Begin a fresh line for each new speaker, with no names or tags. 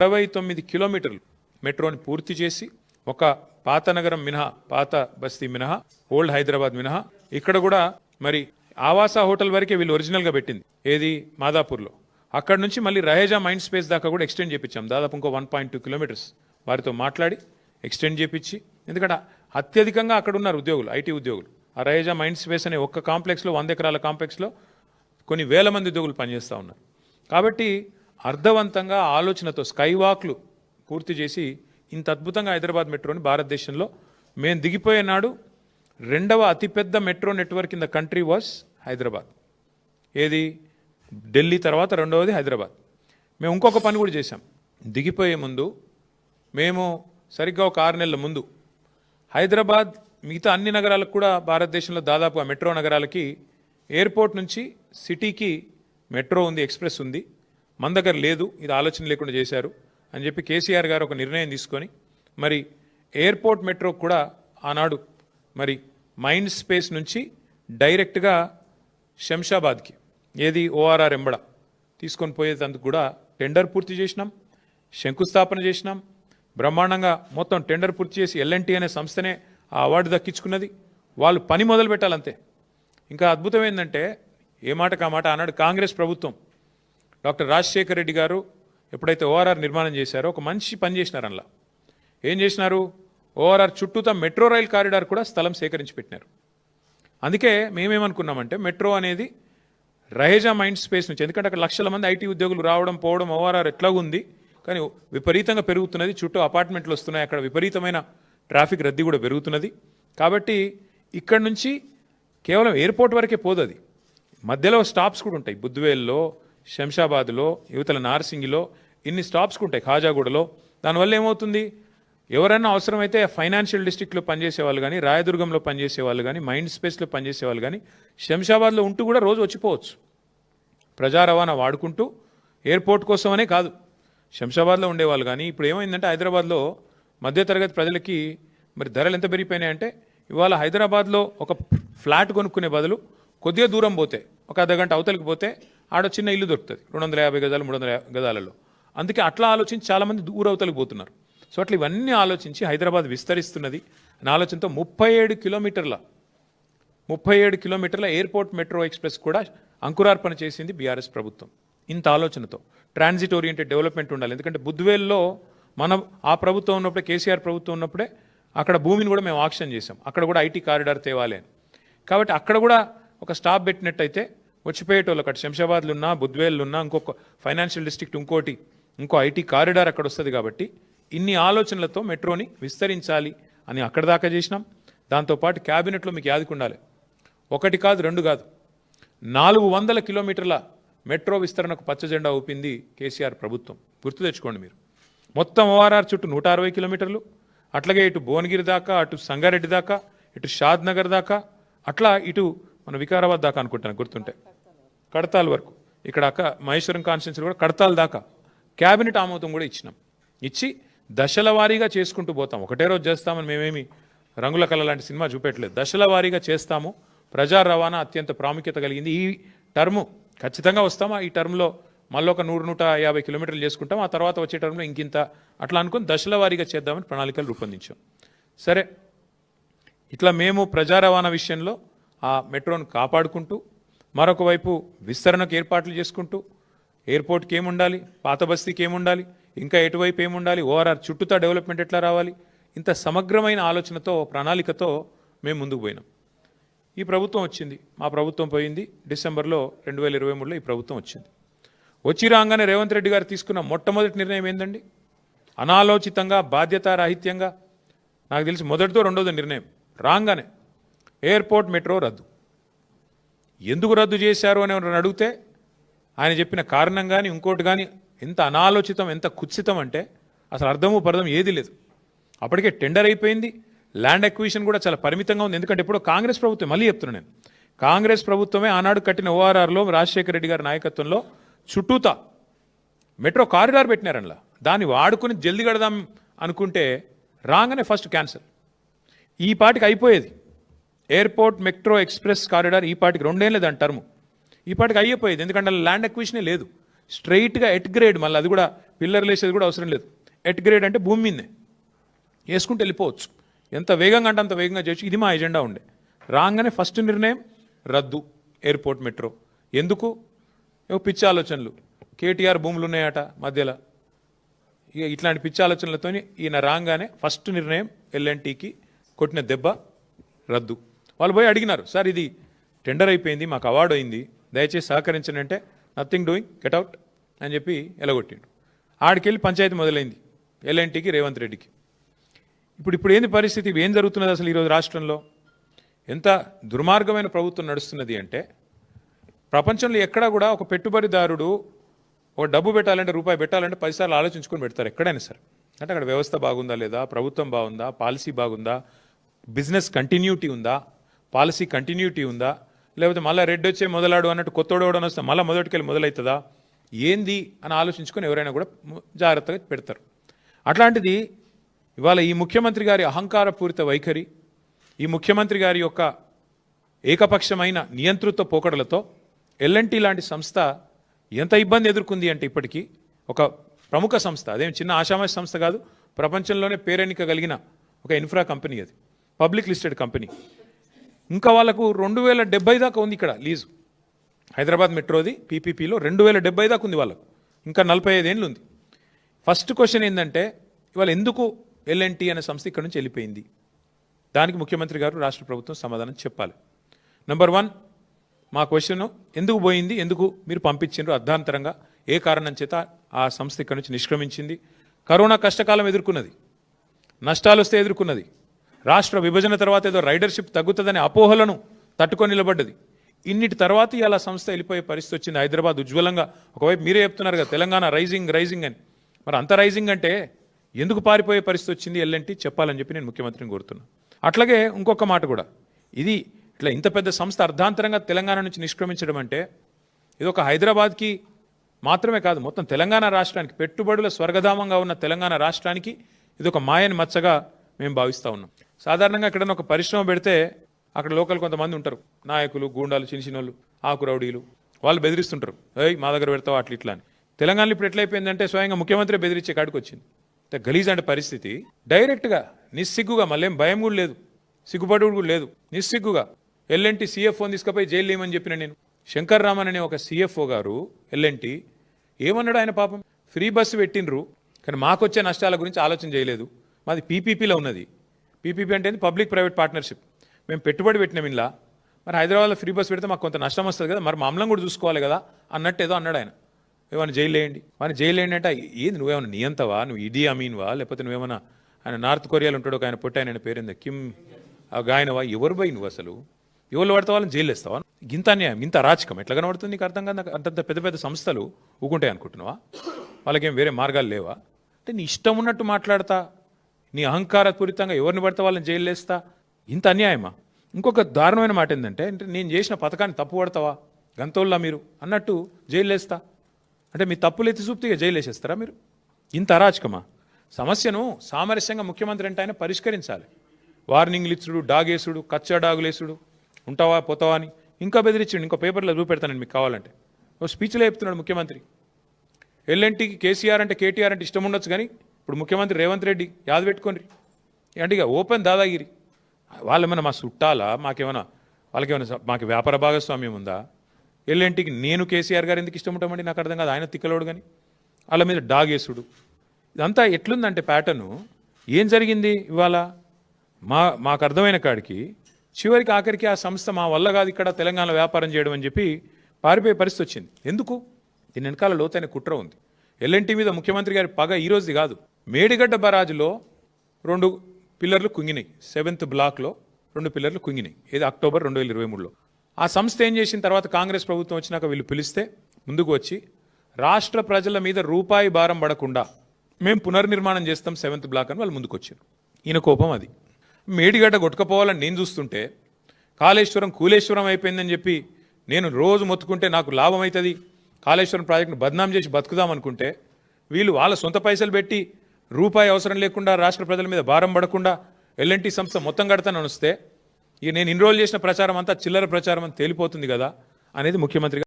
అరవై తొమ్మిది కిలోమీటర్లు మెట్రోని పూర్తి చేసి ఒక పాత నగరం మినహా పాత బస్తీ మినహా ఓల్డ్ హైదరాబాద్ మినహా ఇక్కడ కూడా మరి ఆవాస హోటల్ వరకే వీళ్ళు ఒరిజినల్గా పెట్టింది. ఏది? మాదాపూర్లో. అక్కడ నుంచి మళ్ళీ రహేజా మైండ్ స్పేస్ దాకా కూడా ఎక్స్టెండ్ చేయించాం దాదాపు ఇంకో వన్ పాయింట్ టూ కిలోమీటర్స్ వారితో మాట్లాడి ఎక్స్టెండ్ చేయించి ఎందుకంటే అత్యధికంగా అక్కడ ఉన్నారు ఉద్యోగులు ఐటీ ఉద్యోగులు. ఆ రహేజా మైండ్ స్పేస్ అనే ఒక్క కాంప్లెక్స్లో వంద ఎకరాల కాంప్లెక్స్లో కొన్ని వేల మంది ఉద్యోగులు పనిచేస్తూ ఉన్నారు. కాబట్టి అర్థవంతంగా ఆలోచనతో స్కై వాక్లు పూర్తి చేసి ఇంత అద్భుతంగా హైదరాబాద్ మెట్రోని భారతదేశంలో మేము దిగిపోయే నాడు రెండవ అతిపెద్ద metro network in the country was Hyderabad. ఏది? ఢిల్లీ తర్వాత రెండవది హైదరాబాద్. మేము ఇంకొక పని కూడా చేశాం. దిగిపోయే ముందు మేము సరిగ్గా ఒక ఆరు నెలల ముందు హైదరాబాద్ మిగతా అన్ని నగరాలకు కూడా భారతదేశంలో దాదాపుగా మెట్రో నగరాలకి ఎయిర్పోర్ట్ నుంచి సిటీకి మెట్రో ఉంది ఎక్స్ప్రెస్ ఉంది. మన దగ్గర లేదు ఇది ఆలోచన లేకుండా చేశారు అని చెప్పి కేసీఆర్ గారు ఒక నిర్ణయం తీసుకొని మరి ఎయిర్పోర్ట్ మెట్రో కూడా ఆనాడు మరి మైండ్ స్పేస్ నుంచి డైరెక్ట్గా శంషాబాద్కి ఏది ఓఆర్ఆర్ ఎంబడ తీసుకొని పోయేందుకు కూడా టెండర్ పూర్తి చేసినాం శంకుస్థాపన చేసినాం. బ్రహ్మాండంగా మొత్తం టెండర్ పూర్తి చేసి ఎల్ఎన్టీ అనే సంస్థనే ఆ అవార్డు దక్కించుకున్నది. వాళ్ళు పని మొదలు పెట్టాలంతే ఇంకా అద్భుతం ఏంటంటే ఏ మాటకు ఆ మాట ఆనాడు కాంగ్రెస్ ప్రభుత్వం డాక్టర్ రాజశేఖర్ రెడ్డి గారు ఎప్పుడైతే ఓఆర్ఆర్ నిర్మాణం చేశారో ఒక మంచి పని చేసినారు అందులో. ఏం చేసినారు? ఓఆర్ఆర్ చుట్టూతా మెట్రో రైల్ కారిడార్ కూడా స్థలం సేకరించి పెట్టినారు. అందుకే మేమేమనుకున్నామంటే మెట్రో అనేది రహేజా మైండ్ స్పేస్ నుంచి ఎందుకంటే అక్కడ లక్షల మంది ఐటీ ఉద్యోగులు రావడం పోవడం ఓఆర్ఆర్ ఎట్లా ఉంది కానీ విపరీతంగా పెరుగుతున్నది చుట్టూ అపార్ట్మెంట్లు వస్తున్నాయి అక్కడ విపరీతమైన ట్రాఫిక్ రద్దీ కూడా పెరుగుతున్నది. కాబట్టి ఇక్కడ నుంచి కేవలం ఎయిర్పోర్ట్ వరకే పోదు అది మధ్యలో స్టాప్స్ కూడా ఉంటాయి బుద్ధివేల్లో శంషాబాద్లో యువతల నార్సింగిలో ఇన్ని స్టాప్స్ ఉంటాయి ఖాజాగూడలో. దానివల్ల ఏమవుతుంది? ఎవరైనా అవసరమైతే ఫైనాన్షియల్ డిస్ట్రిక్ట్లో పనిచేసే వాళ్ళు కానీ రాయదుర్గంలో పనిచేసే వాళ్ళు కానీ మైండ్ స్పేస్లో పనిచేసే వాళ్ళు కానీ శంషాబాద్లో ఉంటూ కూడా రోజు వచ్చిపోవచ్చు. ప్రజా రవాణా వాడుకుంటూ ఎయిర్పోర్ట్ కోసమనే కాదు. శంషాబాద్లో ఉండేవాళ్ళు కానీ ఇప్పుడు ఏమైందంటే హైదరాబాద్లో మధ్యతరగతి ప్రజలకి మరి ధరలు ఎంత పెరిగిపోయినాయంటే ఇవాళ హైదరాబాద్లో ఒక ఫ్లాట్ కొనుక్కునే బదులు కొద్దిగా దూరం పోతే ఒక అర్ధ గంట అవతలికి పోతే ఆడ చిన్న ఇల్లు దొరుకుతుంది. రెండు వందల యాభై గజాలు మూడు వందల గజాలలో. అందుకే అట్లా ఆలోచించి చాలామంది దూర పోతున్నారు. సో అట్లా ఇవన్నీ ఆలోచించి హైదరాబాద్ విస్తరిస్తున్నది. నా ఆలోచనతో ముప్పై ఏడు కిలోమీటర్ల ముప్పై ఏడు కిలోమీటర్ల ఎయిర్పోర్ట్ మెట్రో ఎక్స్ప్రెస్ కూడా అంకురార్పణ చేసింది బీఆర్ఎస్ ప్రభుత్వం. ఇంత ఆలోచనతో. ట్రాన్సిట్ ఓరియంటెడ్ డెవలప్మెంట్ ఉండాలి. ఎందుకంటే బుద్వేల్లో మన ఆ ప్రభుత్వం ఉన్నప్పుడే కేసీఆర్ ప్రభుత్వం ఉన్నప్పుడే అక్కడ భూమిని కూడా మేము ఆక్షన్ చేసాం అక్కడ కూడా ఐటీ కారిడార్ తేవాలి అని. కాబట్టి అక్కడ కూడా ఒక స్టాప్ పెట్టినట్టయితే వచ్చిపోయేటోళ్ళు అక్కడ శంషాబాద్లు ఉన్నా బుద్వేళ్ళు ఉన్నా ఇంకొక ఫైనాన్షియల్ డిస్ట్రిక్ట్ ఇంకోటి ఇంకో ఐటీ కారిడార్ అక్కడ వస్తుంది కాబట్టి ఇన్ని ఆలోచనలతో మెట్రోని విస్తరించాలి అని అక్కడ దాకా చేసినాం. దాంతోపాటు క్యాబినెట్లో మీకు యాదికి ఉండాలి. ఒకటి కాదు రెండు కాదు. నాలుగు వందల కిలోమీటర్ల మెట్రో విస్తరణకు పచ్చ జెండా ఊపింది కేసీఆర్ ప్రభుత్వం. గుర్తు తెచ్చుకోండి మీరు. మొత్తం ఓఆర్ఆర్ చుట్టూ నూట అరవై కిలోమీటర్లు. అట్లాగే ఇటు భువనగిరి దాకా అటు సంగారెడ్డి దాకా ఇటు షాద్ నగర్ దాకా అట్లా ఇటు మన వికారాబాద్ దాకా అనుకుంటాను గుర్తుంటే. కడతాల్ వరకు. ఇక్కడ అక్క మహేశ్వరం కాన్స్టిట్యూన్సీ కూడా కడతాల్ దాకా. క్యాబినెట్ ఆమోదం కూడా ఇచ్చినాం. ఇచ్చి దశల వారీగా చేసుకుంటూ పోతాం. ఒకటే రోజు చేస్తామని మేమేమి రంగుల కళ లాంటి సినిమా చూపెట్టలేదు. దశల వారీగా చేస్తాము. ప్రజా రవాణా అత్యంత ప్రాముఖ్యత కలిగింది. ఈ టర్ము ఖచ్చితంగా వస్తామా? ఈ టర్మ్లో మళ్ళీ ఒక నూరు నూట యాభై కిలోమీటర్లు చేసుకుంటాం ఆ తర్వాత వచ్చే టర్మ్లో ఇంకింత అట్లా అనుకుని దశల వారీగా చేద్దామని ప్రణాళికలు రూపొందించాం. సరే ఇట్లా మేము ప్రజా రవాణా విషయంలో ఆ మెట్రోను కాపాడుకుంటూ మరొక వైపు విస్తరణకు ఏర్పాట్లు చేసుకుంటూ ఎయిర్పోర్ట్కి ఏముండాలి పాత బస్తీకి ఏముండాలి ఇంకా ఎటువైపు ఏముండాలి ఓఆర్ఆర్ చుట్టూతా డెవలప్మెంట్ ఎట్లా రావాలి ఇంత సమగ్రమైన ఆలోచనతో ప్రణాళికతో మేము ముందుకు పోయినాం. ఈ ప్రభుత్వం వచ్చింది మా ప్రభుత్వం పోయింది డిసెంబర్లో రెండు వేల ఇరవై మూడులో ఈ ప్రభుత్వం వచ్చింది. వచ్చి రాగానే రేవంత్ రెడ్డి గారు తీసుకున్న మొట్టమొదటి నిర్ణయం ఏందండి? అనాలోచితంగా బాధ్యతారాహిత్యంగా నాకు తెలిసి మొదటితో రెండోది నిర్ణయం రాగానే ఎయిర్పోర్ట్ మెట్రో రద్దు. ఎందుకు రద్దు చేశారు అని ఎవరైనా అడిగితే ఆయన చెప్పిన కారణం కానీ ఇంకోటి కానీ ఎంత అనాలోచితం ఎంత కుత్సితం అంటే అసలు అర్థము పర్థం ఏది లేదు. అప్పటికే టెండర్ అయిపోయింది. ల్యాండ్ అక్విజిషన్ కూడా చాలా పరిమితంగా ఉంది. ఎందుకంటే ఇప్పుడు కాంగ్రెస్ ప్రభుత్వం మళ్ళీ చెప్తున్నాను నేను కాంగ్రెస్ ప్రభుత్వమే ఆనాడు కట్టిన ఓఆర్ఆర్లో రాజశేఖర రెడ్డి గారి నాయకత్వంలో చుట్టూత మెట్రో కారిడార్ పెట్టినారనలా. దాన్ని వాడుకుని జల్ది కడదాం అనుకుంటే రాగానే ఫస్ట్ క్యాన్సల్. ఈ పాటికి అయిపోయేది. ఎయిర్పోర్ట్ మెట్రో ఎక్స్ప్రెస్ కారిడార్ ఈ పాటికి రెండేళ్ళే దాని టర్ము ఈ పాటికి ఎందుకంటే ల్యాండ్ ఎక్విషనే లేదు. స్ట్రైట్గా ఎట్ గ్రేడ్ మళ్ళీ అది కూడా పిల్లర్లు వేసేది కూడా అవసరం లేదు. ఎట్ గ్రేడ్ అంటే భూమి మీదే వేసుకుంటే వెళ్ళిపోవచ్చు. ఎంత వేగంగా అంటే అంత వేగంగా చేయొచ్చు. ఇది మా ఎజెండా ఉండే. రాగానే ఫస్ట్ నిర్ణయం రద్దు ఎయిర్పోర్ట్ మెట్రో. ఎందుకు? పిచ్చి ఆలోచనలు. కేటీఆర్ భూములు ఉన్నాయట మధ్యలో. ఇక ఇట్లాంటి పిచ్చి ఆలోచనలతో ఈయన రాగానే ఫస్ట్ నిర్ణయం ఎల్ఎన్టీకి కొట్టిన దెబ్బ రద్దు. వాళ్ళు పోయి అడిగినారు సార్ ఇది టెండర్ అయిపోయింది మాకు అవార్డు అయింది దయచేసి సహకరించండి అంటే నథింగ్ డూయింగ్ గెట్ అవుట్ అని చెప్పి ఎలగొట్టిండు. ఆడికెళ్ళి పంచాయతీ మొదలైంది ఎల్ఎన్టీకి రేవంత్ రెడ్డికి. ఇప్పుడు ఇప్పుడు ఏంది పరిస్థితి? ఏం జరుగుతున్నది అసలు ఈరోజు రాష్ట్రంలో? ఎంత దుర్మార్గమైన ప్రభుత్వం నడుస్తున్నది అంటే ప్రపంచంలో ఎక్కడా కూడా ఒక పెట్టుబడిదారుడు ఒక డబ్బు పెట్టాలంటే రూపాయి పెట్టాలంటే పదిసార్లు ఆలోచించుకొని పెడతారు ఎక్కడైనా సరే. అంటే అక్కడ వ్యవస్థ బాగుందా లేదా? ప్రభుత్వం బాగుందా? పాలసీ బాగుందా? బిజినెస్ కంటిన్యూటీ ఉందా? పాలసీ కంటిన్యూటీ ఉందా? లేకపోతే మళ్ళీ రెడ్ వచ్చే మొదలాడు అన్నట్టు కొత్తోడు ఎవడని వస్తే మళ్ళీ మొదటికెళ్ళి మొదలవుతుందా ఏంది అని ఆలోచించుకొని ఎవరైనా కూడా జాగ్రత్తగా పెడతారు. అట్లాంటిది ఇవాళ ఈ ముఖ్యమంత్రి గారి అహంకారపూరిత వైఖరి ఈ ముఖ్యమంత్రి గారి యొక్క ఏకపక్షమైన నియంతృత్వ పోకడలతో ఎల్ఎన్టీ లాంటి సంస్థ ఎంత ఇబ్బంది ఎదుర్కొంది అంటే ఇప్పటికీ ఒక ప్రముఖ సంస్థ అదేం చిన్న ఆశామాషి సంస్థ కాదు ప్రపంచంలోనే పేరెన్నిక కలిగిన ఒక ఇన్ఫ్రా కంపెనీ అది పబ్లిక్ లిస్టెడ్ కంపెనీ. ఇంకా వాళ్ళకు రెండు వేల డెబ్బై దాకా ఉంది ఇక్కడ లీజు. హైదరాబాద్ మెట్రోది పీపీపీలో రెండు వేల డెబ్బై దాకా ఉంది వాళ్ళకు. ఇంకా నలభై ఐదు ఏళ్ళు ఉంది. ఫస్ట్ క్వశ్చన్ ఏంటంటే ఇవాళ ఎందుకు ఎల్ఎన్టీ అనే సంస్థ ఇక్కడ నుంచి వెళ్ళిపోయింది? దానికి ముఖ్యమంత్రి గారు రాష్ట్ర ప్రభుత్వం సమాధానం చెప్పాలి. నెంబర్ వన్ మా క్వశ్చన్ ఎందుకు పోయింది? ఎందుకు మీరు పంపించారు అర్ధాంతరంగా ఏ కారణం చేత ఆ సంస్థ ఇక్కడ నుంచి నిష్క్రమించింది? కరోనా కష్టకాలం ఎదుర్కొన్నది. నష్టాలు వస్తే ఎదుర్కొన్నది. రాష్ట్ర విభజన తర్వాత ఏదో రైడర్షిప్ తగ్గుతుందనే అపోహలను తట్టుకొని నిలబడ్డది. ఇన్నిటి తర్వాత ఇలా సంస్థ వెళ్ళిపోయే పరిస్థితి వచ్చింది హైదరాబాద్ ఉజ్వలంగా. ఒకవైపు మీరే చెప్తున్నారు కదా తెలంగాణ రైజింగ్ రైజింగ్ అని. మరి అంత రైజింగ్ అంటే ఎందుకు పారిపోయే పరిస్థితి వచ్చింది ఎల్ఎన్టీ? చెప్పాలని చెప్పి నేను ముఖ్యమంత్రిని కోరుతున్నాను అట్లాగే ఇంకొక మాట కూడా. ఇది ఇట్లా ఇంత పెద్ద సంస్థ అర్ధాంతరంగా తెలంగాణ నుంచి నిష్క్రమించడం అంటే ఇది ఒక హైదరాబాద్కి మాత్రమే కాదు మొత్తం తెలంగాణ రాష్ట్రానికి పెట్టుబడుల స్వర్గధామంగా ఉన్న తెలంగాణ రాష్ట్రానికి ఇది ఒక మాయని మచ్చగా మేము భావిస్తూ ఉన్నాం. సాధారణంగా ఎక్కడైనా ఒక పరిశ్రమ పెడితే అక్కడ లోకల్ కొంతమంది ఉంటారు. నాయకులు గూండాలు చిన్న చిన్నోళ్ళు ఆకు రౌడీలు. వాళ్ళు బెదిరిస్తుంటారు. ఏయ్ మా దగ్గర పెడతావు అట్లా ఇట్లా అని. తెలంగాణలో ఇప్పుడు ఎట్లయిపోయిందంటే స్వయంగా ముఖ్యమంత్రి బెదిరించే కాడికి వచ్చింది. అంటే గలీజ్ అంటే పరిస్థితి. డైరెక్ట్గా నిస్సిగ్గుగా మళ్ళేం భయం కూడా లేదు. సిగ్గుపడి కూడా లేదు. నిస్సిగ్గుగా. ఎల్ఎన్టీ సీఎఫ్ఓని తీసుకుపోయి జైలు ఏమని చెప్పిన నేను. శంకర్ రామన్ అనే ఒక సీఎఫ్ఓ గారు ఎల్ఎన్టీ ఏమన్నాడు ఆయన పాపం? ఫ్రీ బస్సు పెట్టినరు కానీ మాకొచ్చే నష్టాల గురించి ఆలోచన చేయలేదు. మాది పీపీపీలో ఉన్నది. పీపీపీ అంటే పబ్లిక్ ప్రైవేట్ పార్ట్నర్షిప్. మేము పెట్టుబడి పెట్టినాం ఇలా మరి హైదరాబాద్లో ఫ్రీ బస్ పెడితే మాకు కొంత నష్టం వస్తుంది కదా మరి మామూలం కూడా చూసుకోవాలి కదా అన్నట్టు ఏదో అన్నాడు ఆయన. ఏమైనా జైలు వేయండి. మన జైలు వేయండి అంటే ఏది నువ్వేమైనా నియంతవా? నువ్వు ఇడి అమీన్వా? లేకపోతే నువ్వేమైనా ఆయన నార్త్ కొరియాలో ఉంటాడు ఒక ఆయన పుట్టాయన ఆయన పేరుంది కిమ్ ఆ గాయనవా? ఎవరు పోయి నువ్వు అసలు? ఎవరు పడితే వాళ్ళని జైలు వేస్తావా? ఇంత అన్యాయం ఇంత అరాచకం ఎట్లా కనబడుతుంది? నీకు అర్థం కాదు అంతంత పెద్ద పెద్ద సంస్థలు ఊకుంటాయి అనుకుంటున్నావా? వాళ్ళకేం వేరే మార్గాలు లేవా? అంటే నీ ఇష్టం ఉన్నట్టు మాట్లాడతా. నీ అహంకారపూరితంగా ఎవరిని పడితే వాళ్ళని జైలులేస్తా ఇంత అన్యాయమా? ఇంకొక దారుణమైన మాట ఏంటంటే అంటే నేను చేసిన పథకాన్ని తప్పు పడతావా? గంతోళ్ళ మీరు. అన్నట్టు జైలులేస్తా అంటే మీ తప్పులు ఎత్తి చూపితే జైలేసేస్తారా జైలు వేసేస్తారా మీరు? ఇంత అరాచకమా? సమస్యను సామరస్యంగా ముఖ్యమంత్రి అంటే ఆయన పరిష్కరించాలి. వార్నింగ్లు ఇచ్చుడు డాగేసుడు కచ్చా డాగులేసుడు ఉంటావా పోతావా అని ఇంకా బెదిరించండి ఇంకో పేపర్లో చూపెడతానండి మీకు కావాలంటే. ఓ స్పీచ్లో చెప్తున్నాడు ముఖ్యమంత్రి. ఎల్ఎన్టీకి కేసీఆర్ అంటే కేటీఆర్ అంటే ఇష్టం ఉండొచ్చు కానీ ఇప్పుడు ముఖ్యమంత్రి రేవంత్ రెడ్డి యాద పెట్టుకోండి. అంటే ఇక? ఓపెన్ దాదాగిరి. వాళ్ళేమైనా మా చుట్టాలా? మాకేమైనా వాళ్ళకేమైనా మాకు వ్యాపార భాగస్వామ్యం ఉందా? ఎల్ఎన్టీకి నేను కేసీఆర్ గారు ఎందుకు ఇష్టం ఉంటామండి? నాకు అర్థం కాదు. ఆయన తిక్కలోడు కానీ. వాళ్ళ మీద డాగేసుడు ఇదంతా ఎట్లుందంటే ప్యాటర్ను ఏం జరిగింది ఇవాళ? మా మాకు అర్థమైన కాడికి చివరికి ఆఖరికి ఆ సంస్థ మా వల్ల కాదు ఇక్కడ తెలంగాణ వ్యాపారం చేయడం అని చెప్పి పారిపోయే పరిస్థితి వచ్చింది. ఎందుకు? దీని వెనకాల లోతైన కుట్ర ఉంది. ఎల్ఎన్టీ మీద ముఖ్యమంత్రి గారి పగ ఈరోజు కాదు. మేడిగడ్డ బరాజులో రెండు పిల్లర్లు కుంగినాయి. సెవెంత్ బ్లాక్లో రెండు పిల్లర్లు కుంగినాయి. ఇది అక్టోబర్ రెండు వేల ఇరవై మూడులో. ఆ సంస్థ ఏం చేసిన తర్వాత కాంగ్రెస్ ప్రభుత్వం వచ్చినాక వీళ్ళు పిలిస్తే ముందుకు వచ్చి రాష్ట్ర ప్రజల మీద రూపాయి భారం పడకుండా మేము పునర్నిర్మాణం చేస్తాం సెవెంత్ బ్లాక్ అని వాళ్ళు ముందుకు వచ్చారు. ఈయన కోపం అది. మేడిగడ్డ కొట్టుకపోవాలని నేను చూస్తుంటే కాళేశ్వరం కూలేశ్వరం అయిపోయిందని చెప్పి నేను రోజు మొత్తుకుంటే నాకు లాభం అవుతుంది. కాళేశ్వరం ప్రాజెక్టును బద్నాం చేసి బతుకుదాం అనుకుంటే వీళ్ళు వాళ్ళ సొంత పైసలు పెట్టి రూపాయి అవసరం లేకుండా రాష్ట్ర ప్రజల మీద భారం పడకుండా ఎల్ఎన్టీ సంస్థ మొత్తం కడతానని వస్తే ఇక నేను ఇన్రోల్ చేసిన ప్రచారం అంతా చిల్లర ప్రచారం అని తేలిపోతుంది కదా అనేది ముఖ్యమంత్రి